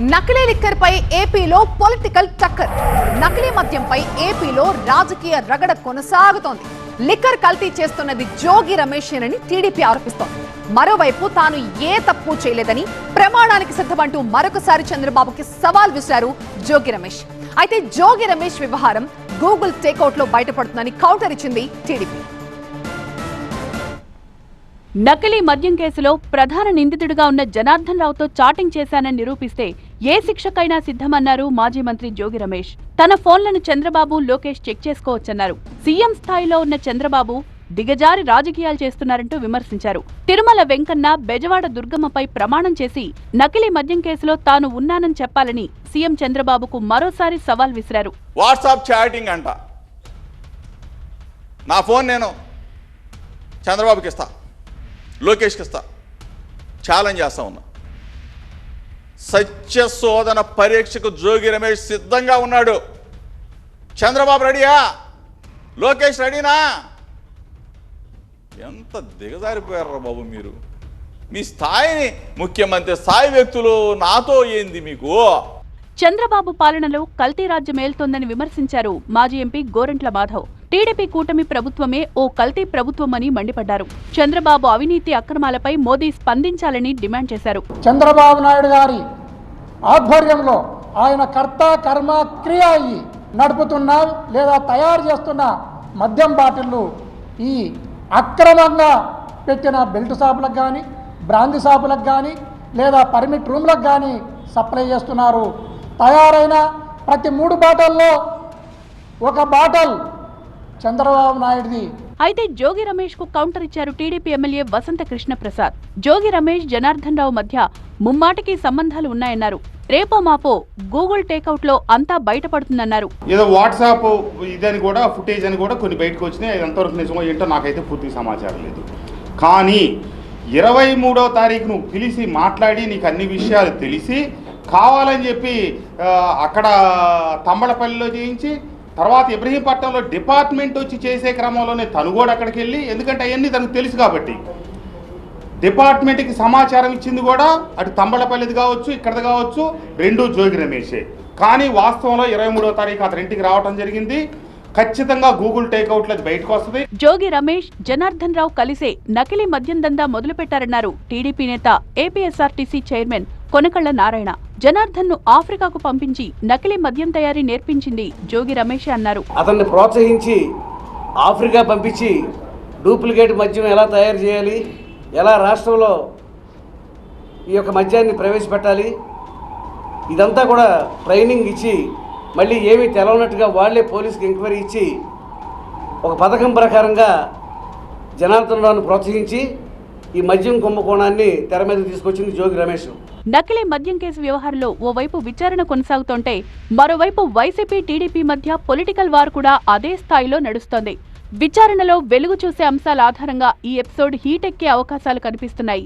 నకిలీ లిక్కర్ పై ఏపీలో పొలిటికల్ టక్కర్. నకిలీ మద్యంపై ఏపీలో రాజకీయ రగడ కొనసాగుతోంది. లిక్కర్ కల్తీ చేస్తున్నది జోగి రమేషేనని టీడీపీ ఆరోపిస్తోంది. మరోవైపు తాను ఏ తప్పు చేయలేదని ప్రమాణానికి సిద్ధమంటూ మరొకసారి చంద్రబాబుకి సవాల్ విసిరారు జోగి రమేష్. అయితే జోగి రమేష్ వ్యవహారం గూగుల్ టేకౌట్లో బయటపడుతుందని కౌంటర్ ఇచ్చింది టీడీపీ. నకిలీ మద్యం కేసులో ప్రధాన నిందితుడిగా ఉన్న జనార్దన్ రావుతో చాటింగ్ చేశానని నిరూపిస్తే ఏ శిక్షకైనా సిద్ధమన్నారు మాజీ మంత్రి జోగి రమేష్. తన ఫోన్లను చంద్రబాబు లోకేష్ చెక్ చేసుకోవచ్చన్నారు. సీఎం స్థాయిలో ఉన్న చంద్రబాబు దిగజారి రాజకీయాలు చేస్తున్నారంటూ విమర్శించారు. తిరుమల వెంకన్న బెజవాడ దుర్గమ్మపై ప్రమాణం చేసి నకిలీ మద్యం కేసులో తాను ఉన్నానని చెప్పాలని సీఎం చంద్రబాబుకు మరోసారి సవాల్ విసిరారు. వాట్సాప్ చాటింగ్ అంట. నా ఫోన్ నేను చంద్రబాబుకి ఇస్తాను లోకేష్కి ఇస్తా. ఛాలెంజ్ చేస్తా ఉన్నా. సత్య శోధన పరీక్షకు జోగి రమేష్ సిద్ధంగా ఉన్నాడు. చంద్రబాబు రెడీయా? లోకేష్ రెడీనా? ఎంత దిగజారిపోయారా బాబు మీరు? మీ స్థాయిని ముఖ్యమంత్రి స్థాయి వ్యక్తులు నాతో ఏంది మీకు? చంద్రబాబు పాలనలో కల్తీ రాజ్యం ఏల్తోందని విమర్శించారు మాజీ ఎంపీ గోరంట్ల మాధవ్. టీడీపీ కూటమి ప్రభుత్వమే ఓ కల్తీ ప్రభుత్వమని మండిపడ్డారు. చంద్రబాబు అవినీతి అక్రమాలపై మోదీ స్పందించాలని డిమాండ్ చేశారు. చంద్రబాబు నాయుడు గారి ఆధ్వర్యంలో ఆయన కర్త కర్మ క్రియ అయ్యి నడుపుతున్న లేదా తయారు చేస్తున్న మద్యం బాటిళ్ళు ఈ అక్రమంగా పెట్టిన బెల్ట్ షాపులకు కానీ బ్రాంది షాపులకు కానీ లేదా పర్మిట్ రూమ్లకు కానీ సప్లై చేస్తున్నారు. తయారైన ప్రతి మూడు బాటల్లో ఒక బాటల్ చంద్రబాబు నాయుడుది. అయితే జోగి రమేష్కు కౌంటర్ ఇచ్చారు టీడీపీ ఎమ్మెల్యే వసంత కృష్ణ ప్రసాద్ జోగి రమేష్ జనార్దన్ రావు మధ్య ముమ్మాటికి సంబంధాలు ఉన్నాయన్నారు. రేపో మాపో గూగుల్ టేకౌట్లో అంతా బయటపడుతుందన్నారు. ఏదో వాట్సాప్ ఇదని కూడా ఫుటేజ్ అని కూడా కొన్ని బయటకు వచ్చినాయి. అది ఎంతవరకు నిజమో ఏంటో నాకైతే పూర్తి సమాచారం లేదు. కానీ ఇరవై మూడవ తారీఖు నువ్వు పిలిచి మాట్లాడి నీకు అన్ని విషయాలు తెలిసి కావాలని చెప్పి అక్కడ తమ్మడపల్లిలో చేయించి తర్వాత ఇబ్రహీంపట్నంలో డిపార్ట్మెంట్ వచ్చి చేసే క్రమంలోనే తను కూడా అక్కడికి వెళ్ళి ఎందుకంటే అవన్నీ తనకు తెలుసు కాబట్టి. డిపార్ట్మెంట్కి సమాచారం ఇచ్చింది కూడా అటు తంబళపల్లిది కావచ్చు ఇక్కడది కావచ్చు రెండు జోగి రమేషే. కానీ వాస్తవంలో ఇరవై మూడో తారీఖు అతని ఇంటికి రావడం జరిగింది. ఖచ్చితంగా గూగుల్ టేక్అవుట్లో అది బయటకు వస్తుంది. జోగి రమేష్ జనార్దన్ రావు కలిసే నకిలీ మద్యం దందా మొదలుపెట్టారన్నారు టీడీపీ నేత ఏపీఎస్ఆర్టీసీ చైర్మన్ కొనకళ్ళ నారాయణ. జనార్దన్ను ఆఫ్రికాకు పంపించి నకిలీ మద్యం తయారీ నేర్పించింది జోగి రమేష్ అన్నారు. అతన్ని ప్రోత్సహించి ఆఫ్రికా పంపించి డూప్లికేట్ మద్యం ఎలా తయారు చేయాలి? ఎలా రాష్ట్రంలో ఈ యొక్క మద్యాన్ని ప్రవేశపెట్టాలి? ఇదంతా కూడా ట్రైనింగ్ ఇచ్చి మళ్ళీ ఏమీ తెలవనట్టుగా వాళ్ళే పోలీస్కి ఎంక్వైరీ ఇచ్చి ఒక పథకం ప్రకారంగా జనార్దన్ రావును ప్రోత్సహించి ఈ మద్యం కుంభకోణాన్ని తెర మీద తీసుకొచ్చింది జోగి రమేష్. నకిలీ మద్యం కేసు వ్యవహారంలో ఓవైపు విచారణ కొనసాగుతుంటే మరోవైపు వైసీపీ టీడీపీ మధ్య పొలిటికల్ వార్ కూడా అదే స్థాయిలో నడుస్తోంది. విచారణలో వెలుగు చూసే అంశాల ఆధారంగా ఈ ఎపిసోడ్ హీటెక్కే అవకాశాలు కనిపిస్తున్నాయి.